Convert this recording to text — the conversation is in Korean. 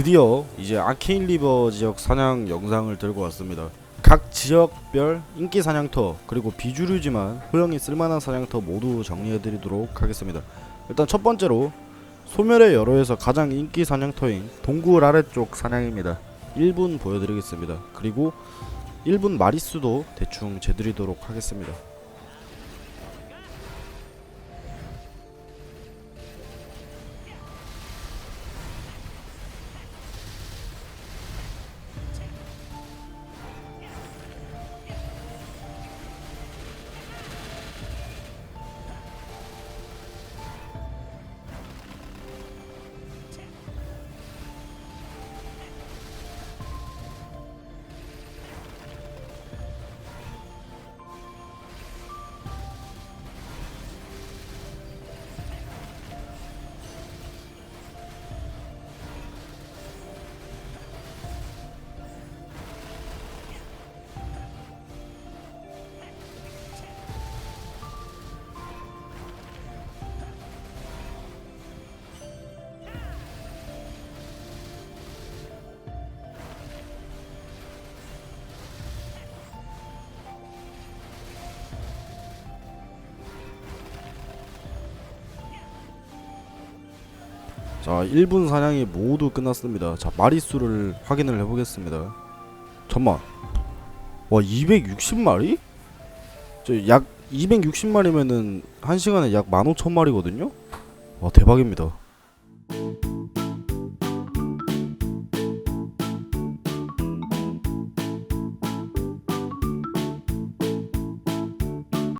드디어 이제 아케인 리버 지역 사냥 영상을 들고 왔습니다. 각 지역별 인기 사냥터 그리고 비주류지만 호영이 쓸만한 사냥터 모두 정리해드리도록 하겠습니다. 일단 첫 번째로 소멸의 여로에서 가장 인기 사냥터인 동굴 아래쪽 사냥입니다. 1분 보여드리겠습니다. 그리고 1분 마리수도 대충 재드리도록 하겠습니다. 자, 1분 사냥이 모두 끝났습니다. 자, 마리수를 확인을 해보겠습니다. 잠만. 와, 260마리? 저약 260마리면은 한 시간에 약 15,000마리거든요. 와, 대박입니다.